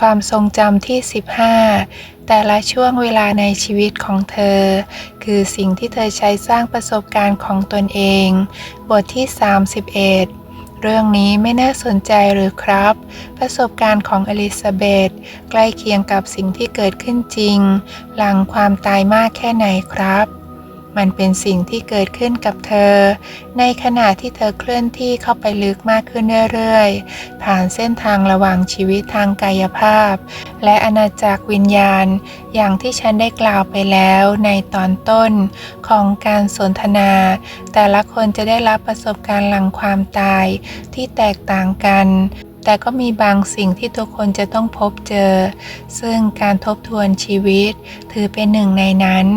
ความทรงจำที่ 15 แต่ละช่วงเวลาในชีวิตของเธอ คือสิ่งที่เธอใช้สร้างประสบการณ์ของตนเอง บทที่ 31เรื่องนี้ไม่น่าสนใจหรือครับ ประสบการณ์ของอลิซาเบธใกล้เคียงกับสิ่งที่เกิดขึ้นจริง หลังความตายมากแค่ไหนครับ มันเป็นสิ่งที่เกิดขึ้นกับเธอ ในขณะที่เธอเคลื่อนที่เข้าไปลึกมากขึ้นเรื่อยๆ ผ่านเส้นทางระหว่างชีวิตทางกายภาพ และอาณาจักรวิญญาณ อย่างที่ฉันได้กล่าวไปแล้วในตอนต้นของการสนทนา แต่ละคนจะได้รับประสบการณ์หลังความตายที่แตกต่างกันแต่ก็มีบางสิ่งที่ทุกคนจะต้องพบเจอ ซึ่งการทบทวนชีวิตถือเป็นหนึ่งในนั้น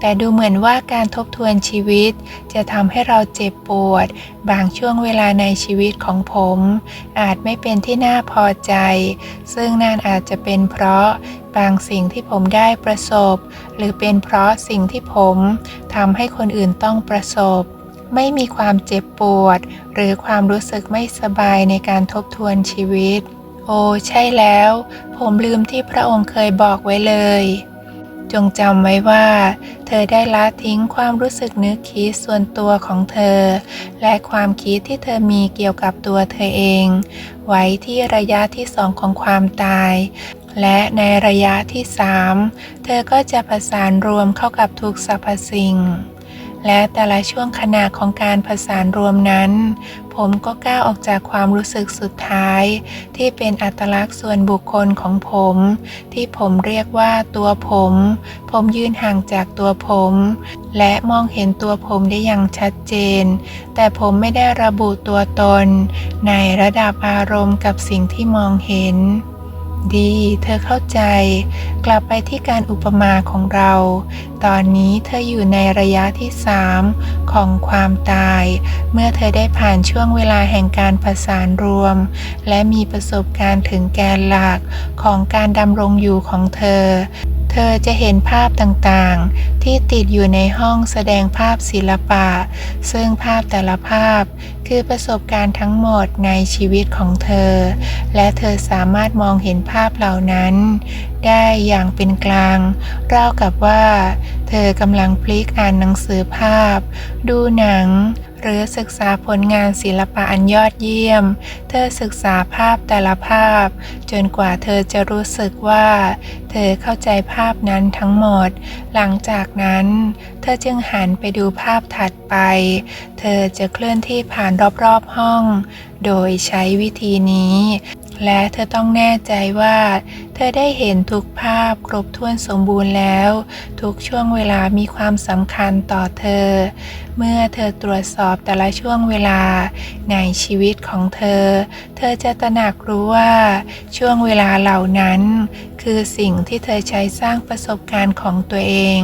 แต่ดูเหมือนว่าการทบทวนชีวิต จะทำให้เราเจ็บปวด บางช่วงเวลาในชีวิตของผม อาจไม่เป็นที่น่าพอใจ ซึ่งนั่นอาจจะเป็นเพราะบางสิ่งที่ผมได้ประสบ หรือเป็นเพราะสิ่งที่ผมทำให้คนอื่นต้องประสบ ไม่มีความเจ็บปวด หรือความรู้สึกไม่สบายในการทบทวนชีวิต โอ้ใช่แล้ว ผมลืมที่พระองค์เคยบอกไว้เลย จงจำไว้ว่า เธอได้ละทิ้งความรู้สึกนึกคิดส่วนตัวของเธอ และความคิดที่เธอมีเกี่ยวกับตัวเธอเอง ไว้ที่ระยะที่สองของความตาย และในระยะที่สามเธอก็จะประสานรวมเข้ากับทุกสรรพสิ่ง และแต่ละช่วงขณะของการผสานรวมนั้น ผมก็ก้าวออกจากความรู้สึกสุดท้าย ที่เป็นอัตลักษณ์ส่วนบุคคลของผม ที่ผมเรียกว่าตัวผม ผมยืนห่างจากตัวผม และมองเห็นตัวผมได้อย่างชัดเจน แต่ผมไม่ได้ระบุตัวตน ในระดับอารมณ์กับสิ่งที่มองเห็น ดี เธอเข้าใจ กลับไปที่การอุปมาของเรา ตอนนี้เธออยู่ในระยะที่สามของความตาย เมื่อเธอได้ผ่านช่วงเวลาแห่งการประสานรวม และมีประสบการณ์ถึงแกนหลักของการดำรงอยู่ของเธอ ธอจะเห็นภาพต่างๆ ที่ติดอยู่ในห้องแสดงภาพศิลปะ ซึ่งภาพแต่ละภาพคือประสบการณ์ทั้งหมดในชีวิตของเธอ และเธอสามารถมองเห็นภาพเหล่านั้น ได้อย่างเป็นกลางราวกับว่า เธอกำลังพลิกอ่านหนังสือภาพ ดูหนัง หรือศึกษาผลงานศิลปะอันยอดเยี่ยม เธอศึกษาภาพแต่ละภาพ จนกว่าเธอจะรู้สึกว่า เธอเข้าใจภาพนั้นทั้งหมด หลังจากนั้น เธอจึงหันไปดูภาพถัดไป เธอจะเคลื่อนที่ผ่านรอบๆห้อง โดยใช้วิธีนี้ และเธอต้องแน่ใจว่า เธอได้เห็นทุกภาพครบถ้วนสมบูรณ์แล้ว ทุกช่วงเวลามีความสำคัญต่อเธอ เมื่อเธอตรวจสอบแต่ละช่วงเวลา ในชีวิตของเธอ เธอจะตระหนักรู้ว่า ช่วงเวลาเหล่านั้น คือสิ่งที่เธอใช้สร้างประสบการณ์ของตัวเอง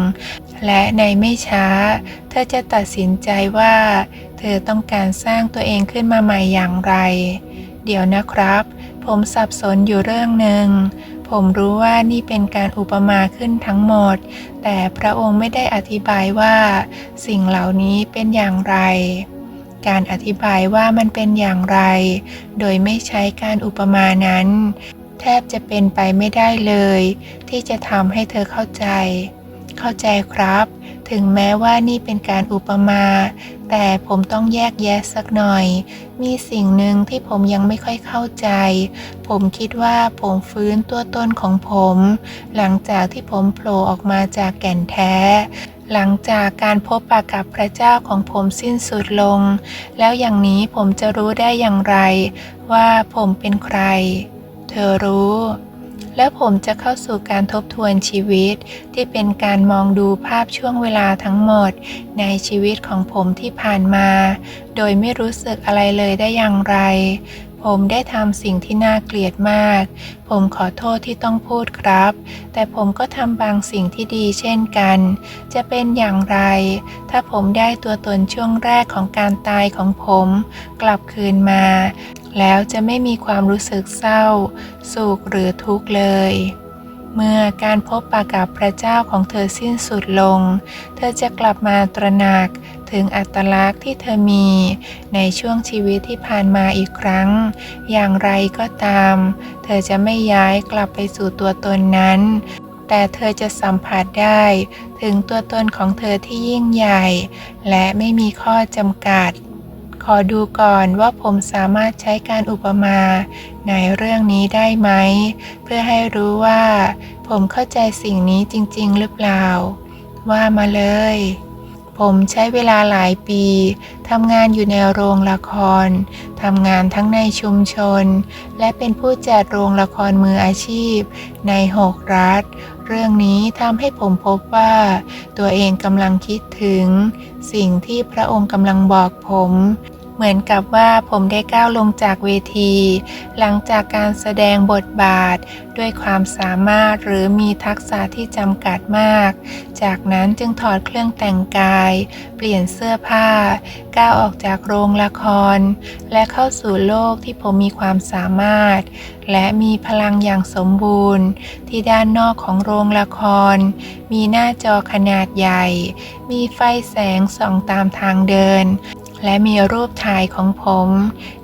และในไม่ช้า เธอจะตัดสินใจว่า เธอต้องการสร้างตัวเองขึ้นมาใหม่อย่างไร เดี๋ยวนะครับ ผมสับสนอยู่เรื่องหนึ่ง ผมรู้ว่านี่เป็นการอุปมาขึ้นทั้งหมด แต่พระองค์ไม่ได้อธิบายว่า สิ่งเหล่านี้เป็นอย่างไร การอธิบายว่ามันเป็นอย่างไร โดยไม่ใช้การอุปมานั้น แทบจะเป็นไปไม่ได้เลย ที่จะทำให้เธอเข้าใจ เข้าใจครับ ถึงแม้ว่านี่เป็นการอุปมา แต่ผมต้องแยกแยะสักหน่อย มีสิ่งหนึ่งที่ผมยังไม่ค่อยเข้าใจ ผมคิดว่าผมฟื้นตัวตนของผม หลังจากที่ผมโผล่ออกมาจากแก่นแท้ หลังจากการพบปะกับพระเจ้าของผมสิ้นสุดลง แล้วอย่างนี้ผมจะรู้ได้อย่างไร ว่าผมเป็นใคร เธอรู้ และผมจะเข้าสู่การทบทวนชีวิต ที่เป็นการมองดูภาพช่วงเวลาทั้งหมด ในชีวิตของผมที่ผ่านมา โดยไม่รู้สึกอะไรเลยได้อย่างไร ผมได้ทำสิ่งที่น่าเกลียดมาก ผมขอโทษที่ต้องพูดครับ แต่ผมก็ทำบางสิ่งที่ดีเช่นกัน จะเป็นอย่างไร ถ้าผมได้ตัวตนช่วงแรกของการตายของผม กลับคืนมา แล้วจะไม่มีความรู้สึกเศร้า สุขหรือทุกข์เลยเมื่อการพบปะกับพระเจ้าของเธอสิ้นสุดลง เธอจะกลับมาตระหนัก ถึงอัตลักษณ์ที่เธอมีในช่วงชีวิตที่ผ่านมาอีกครั้ง อย่างไรก็ตาม เธอจะไม่ย้ายกลับไปสู่ตัวตนนั้น แต่เธอจะสัมผัสได้ ถึงตัวตนของเธอที่ยิ่งใหญ่ และไม่มีข้อจำกัด ขอดูก่อนว่าผมสามารถใช้การอุปมาในเรื่องนี้ได้ไหม เพื่อให้รู้ว่า ผมเข้าใจสิ่งนี้จริง ๆ หรือเปล่า ว่ามาเลย ผมใช้เวลาหลายปีทำงานอยู่ในโรงละครทำงานทั้งในชุมชน และเป็นผู้จัดโรงละครมืออาชีพ ในหกรัฐ เรื่องนี้ทำให้ผมพบว่า ตัวเองกำลังคิดถึง สิ่งที่พระองค์กำลังบอกผม เหมือนกับว่าผมได้ก้าวลงจากเวที หลังจากการแสดงบทบาท ด้วยความสามารถหรือมีทักษะที่จำกัดมาก จากนั้นจึงถอดเครื่องแต่งกาย เปลี่ยนเสื้อผ้า ก้าวออกจากโรงละคร และเข้าสู่โลกที่ผมมีความสามารถ และมีพลังอย่างสมบูรณ์ ที่ด้านนอกของโรงละคร มีหน้าจอขนาดใหญ่ มีไฟแสงส่องตามทางเดิน และมีรูปถ่ายของผม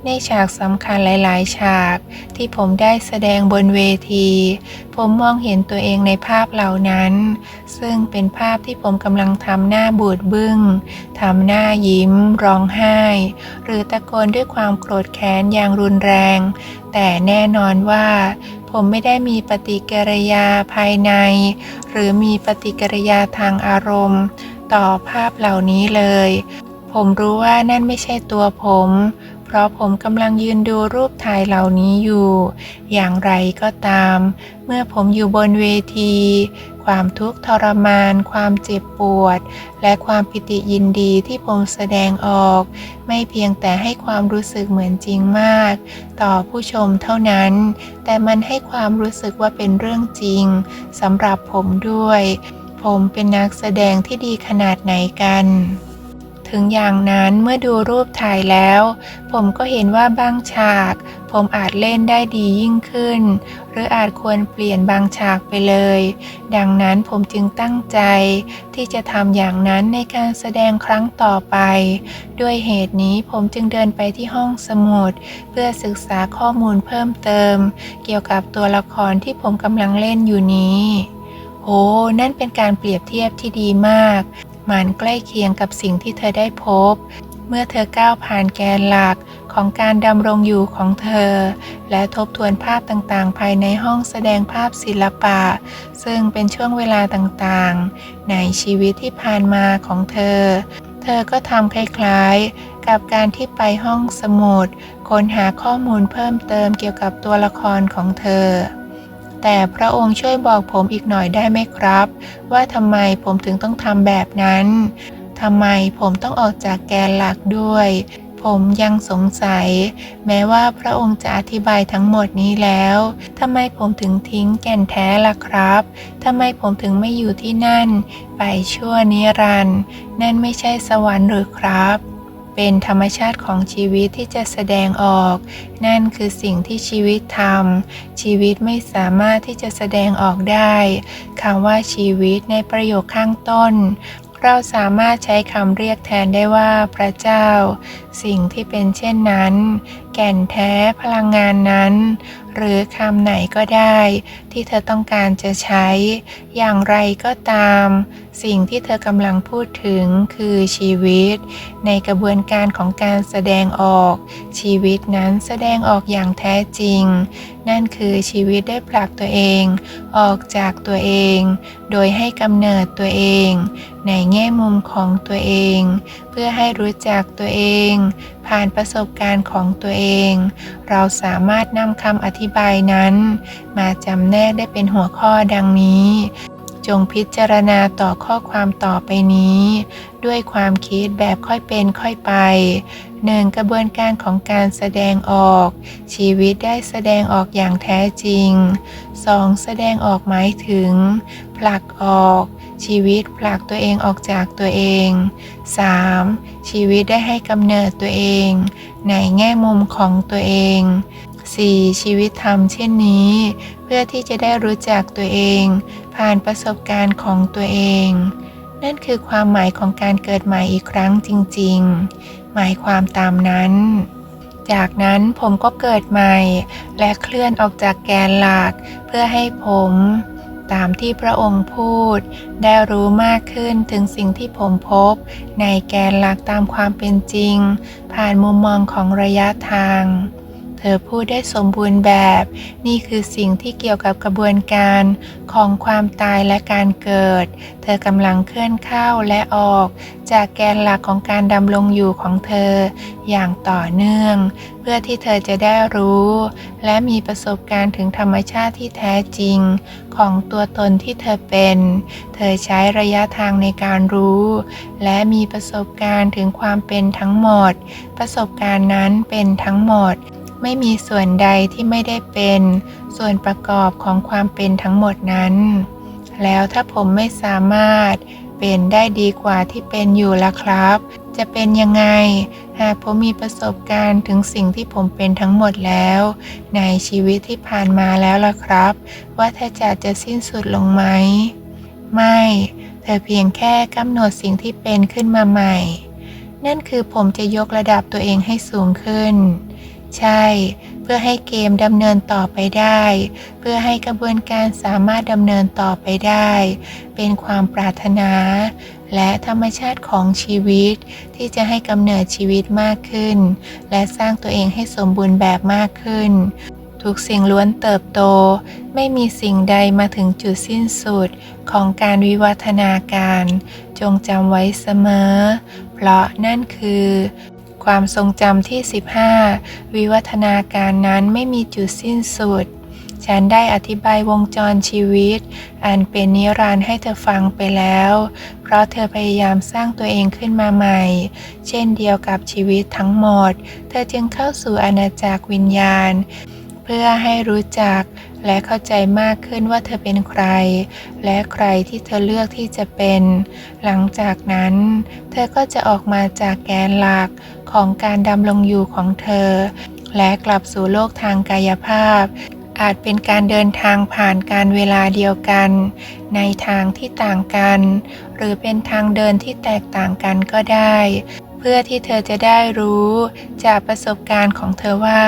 ในฉากสำคัญหลายๆ ฉาก ที่ผมได้แสดงบนเวที ผมมองเห็นตัวเองในภาพเหล่านั้น ซึ่งเป็นภาพที่ผมกำลังทำหน้าบูดบึ้งทำหน้ายิ้ม ร้องไห้ หรือตะโกนด้วยความโกรธแค้นอย่างรุนแรง แต่แน่นอนว่าผมไม่ได้มีปฏิกิริยาภายใน หรือมีปฏิกิริยาทางอารมณ์ ต่อภาพเหล่านี้เลย ผมรู้ว่านั่นไม่ใช่ตัวผม เพราะผมกำลังยืนดูรูปถ่ายเหล่านี้อยู่ อย่างไรก็ตาม เมื่อผมอยู่บนเวที ความทุกข์ทรมาน ความเจ็บปวด และความปิติยินดีที่ผมแสดงออก ไม่เพียงแต่ให้ความรู้สึกเหมือนจริงมาก ต่อผู้ชมเท่านั้น แต่มันให้ความรู้สึกว่าเป็นเรื่องจริงสำหรับผมด้วย ผมเป็นนักแสดงที่ดีขนาดไหนกัน ถึงอย่างนั้นเมื่อดูรูปถ่ายแล้ว ผมก็เห็นว่าบางฉาก ผมอาจเล่นได้ดียิ่งขึ้น หรืออาจควรเปลี่ยนบางฉากไปเลย ดังนั้นผมจึงตั้งใจที่จะทำอย่างนั้นในการแสดงครั้งต่อไป ด้วยเหตุนี้ผมจึงเดินไปที่ห้องสมุด เพื่อศึกษาข้อมูลเพิ่มเติม เกี่ยวกับตัวละครที่ผมกำลังเล่นอยู่นี้โอ้ นั่นเป็นการเปรียบเทียบที่ดีมาก มันใกล้เคียงกับสิ่งที่เธอได้พบ เมื่อเธอก้าวผ่านแกนหลักของการดำรงอยู่ของเธอ และทบทวนภาพต่างๆ ภายในห้องแสดงภาพศิลปะ ซึ่งเป็นช่วงเวลาต่างๆ ในชีวิตที่ผ่านมาของเธอ เธอก็ทำคล้ายๆ กับการที่ไปห้องสมุดค้นหาข้อมูลเพิ่มเติมเกี่ยวกับตัวละครของเธอ แต่พระองค์ช่วยบอกผมอีกหน่อยได้ไหมครับ ว่าทำไมผมถึงต้องทำแบบนั้นทำไมผมต้องออกจากแกนหลักด้วย ผมยังสงสัย แม้ว่าพระองค์จะอธิบายทั้งหมดนี้แล้วทำไมผมถึงทิ้งแก่นแท้ล่ะครับทำไมผมถึงไม่อยู่ที่นั่น ไปชั่วนิรันดร์นั่นไม่ใช่สวรรค์หรือครับ เป็นธรรมชาติของชีวิตที่จะแสดงออก นั่นคือสิ่งที่ชีวิตทำชีวิตไม่สามารถที่จะแสดงออกได้คำว่าชีวิตในประโยคข้างต้น เราสามารถใช้คำเรียกแทนได้ว่าพระเจ้า สิ่งที่เป็นเช่นนั้น แก่นแท้พลังงานนั้น หรือคำไหนก็ได้ ที่เธอต้องการจะใช้ อย่างไรก็ตาม สิ่งที่เธอกำลังพูดถึงคือชีวิต ในกระบวนการของการแสดงออก ชีวิตนั้นแสดงออกอย่างแท้จริง นั่นคือชีวิตได้ผลักตัวเอง ออกจากตัวเอง โดยให้กำเนิดตัวเอง ในแง่มุมของตัวเอง เพื่อให้รู้จักตัวเอง ผ่านประสบการณ์ของตัวเอง เราสามารถนำคำอธิบายนั้น มาจำแนกได้เป็นหัวข้อดังนี้ จงพิจารณาต่อข้อความต่อไปนี้ ด้วยความคิดแบบค่อยเป็นค่อยไป 1. กระบวนการของการแสดงออก ชีวิตได้แสดงออกอย่างแท้จริง 2. แสดงออกหมายถึง ผลักออก ชีวิตผลักตัวเองออกจากตัวเอง 3. ชีวิตได้ให้กำเนิดตัวเอง ในแง่มุมของตัวเอง 4. ชีวิตทำเช่นนี้ เพื่อที่จะได้รู้จักตัวเอง ผ่านประสบการณ์ของตัวเอง นั่นคือความหมายของการเกิดใหม่อีกครั้งจริง ๆ หมายความตามนั้น จากนั้นผมก็เกิดใหม่ และเคลื่อนออกจากแกนหลัก เพื่อให้ผม ตามที่พระองค์พูด ได้รู้มากขึ้นถึงสิ่งที่ผมพบ ในแกนหลักตามความเป็นจริง ผ่านมุมมองของระยะทาง เธอพูดได้สมบูรณ์แบบ นี่คือสิ่งที่เกี่ยวกับกระบวนการของความตายและการเกิด เธอกำลังเคลื่อนเข้าและออก จากแกนหลักของการดำรงอยู่ของเธอ อย่างต่อเนื่อง เพื่อที่เธอจะได้รู้ และมีประสบการณ์ถึงธรรมชาติที่แท้จริง ของตัวตนที่เธอเป็น เธอใช้ระยะทางในการรู้ และมีประสบการณ์ถึงความเป็นทั้งหมด ประสบการณ์นั้นเป็นทั้งหมด ไม่มีส่วนใดที่ไม่ได้เป็นส่วนประกอบของความเป็นทั้งหมดนั้น แล้วถ้าผมไม่สามารถเป็นได้ดีกว่าที่เป็นอยู่ละครับ จะเป็นยังไง หากผมมีประสบการณ์ถึงสิ่งที่ผมเป็นทั้งหมดแล้ว ในชีวิตที่ผ่านมาแล้วล่ะครับ ว่าถ้าจะจะสิ้นสุดลงไหม ไม่ เธอเพียงแค่กำหนดสิ่งที่เป็นขึ้นมาใหม่ นั่นคือผมจะยกระดับตัวเองให้สูงขึ้น ใช่ เพื่อให้เกมดำเนินต่อไปได้ เพื่อให้กระบวนการสามารถดำเนินต่อไปได้ เป็นความปรารถนา และธรรมชาติของชีวิต ที่จะให้กำเนิดชีวิตมากขึ้น และสร้างตัวเองให้สมบูรณ์แบบมากขึ้น ทุกสิ่งล้วนเติบโต ไม่มีสิ่งใดมาถึงจุดสิ้นสุดของการวิวัฒนาการ จงจำไว้เสมอ เพราะนั่นคือ ความทรงจำที่ 15 วิวัฒนาการนั้นไม่มีจุดสิ้นสุด ฉันได้อธิบายวงจรชีวิต อันเป็นนิรันดร์ให้เธอฟังไปแล้ว เพราะเธอพยายามสร้างตัวเองขึ้นมาใหม่ เช่นเดียวกับชีวิตทั้งหมด เธอจึงเข้าสู่อาณาจักรวิญญาณ เพื่อให้รู้จัก และเข้าใจมากขึ้นว่าเธอเป็นใคร และใครที่เธอเลือกที่จะเป็น หลังจากนั้น เธอก็จะออกมาจากแกนหลักของการดำรงอยู่ของเธอ และกลับสู่โลกทางกายภาพ อาจเป็นการเดินทางผ่านการเวลาเดียวกัน ในทางที่ต่างกัน หรือเป็นทางเดินที่แตกต่างกันก็ได้ เพื่อที่เธอจะได้รู้จากประสบการณ์ของเธอว่า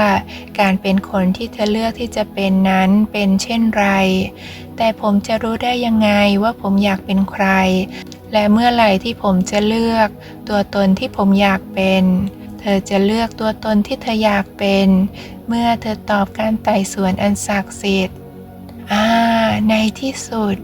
การเป็นคนที่เธอเลือกที่จะเป็นนั้นเป็นเช่นไร แต่ผมจะรู้ได้ยังไงว่าผมอยากเป็นใคร และเมื่อไหร่ที่ผมจะเลือก ตัวตนที่ผมอยากเป็น เธอจะเลือกตัวตนที่เธออยากเป็น เมื่อเธอตอบการไต่สวนอันศักดิ์สิทธิ์อ่าในที่สุด